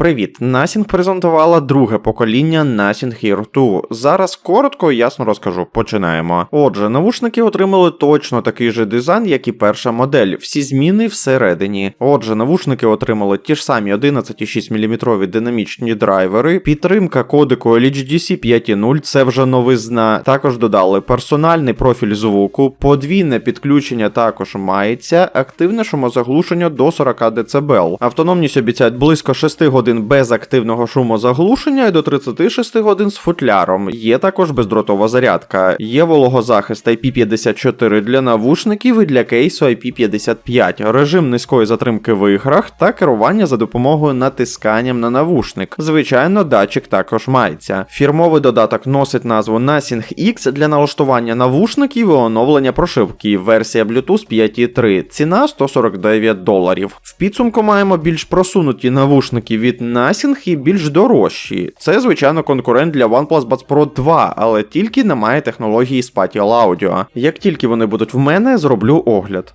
Привіт! Насінг презентувала друге покоління Nothing Here 2. Зараз коротко і ясно розкажу. Починаємо. Отже, навушники отримали точно такий же дизайн, як і перша модель. Всі зміни всередині. Отже, навушники отримали ті ж самі 11,6 мм динамічні драйвери, підтримка кодеку LHDC 5.0, це вже новизна. Також додали персональний профіль звуку, подвійне підключення також мається, активне шумозаглушення до 40 дБ. Автономність обіцяють близько 6 годин без активного шумозаглушення і до 36 годин з футляром. Є також бездротова зарядка. Є вологозахист IP54 для навушників і для кейсу IP55, режим низької затримки в іграх та керування за допомогою натисканням на навушник. Звичайно, датчик також мається. Фірмовий додаток носить назву Nothing X для налаштування навушників і оновлення прошивки. Версія Bluetooth 5.3. Ціна 149 доларів. В підсумку маємо більш просунуті навушники від Nothing і більш дорожчі. Це, звичайно, конкурент для OnePlus Buds Pro 2, але тільки немає технології Spatial Audio. Як тільки вони будуть в мене, зроблю огляд.